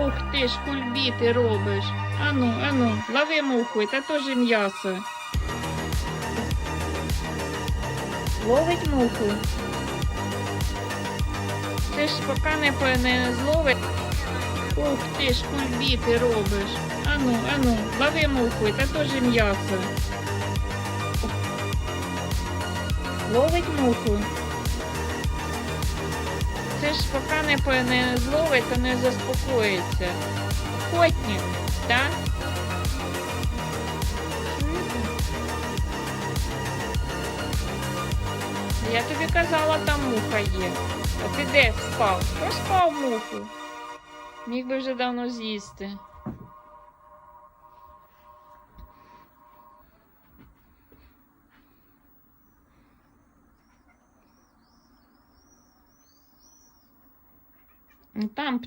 Ух ти ж, кульбіти робиш. Ану, ану, лови муху, це теж м'ясо. Ловить муху. Ти ж поки не, не зловить. Ух ти ж, кульбіти робиш. Ану, ану, лови муху, це теж м'ясо. Ловить муху. Ж поки не, не зловить, то не заспокоїться. Охотник, так? Я тобі казала, там муха є. А ти де спав? Хто спав муху? Міг би вже давно з'їсти. Там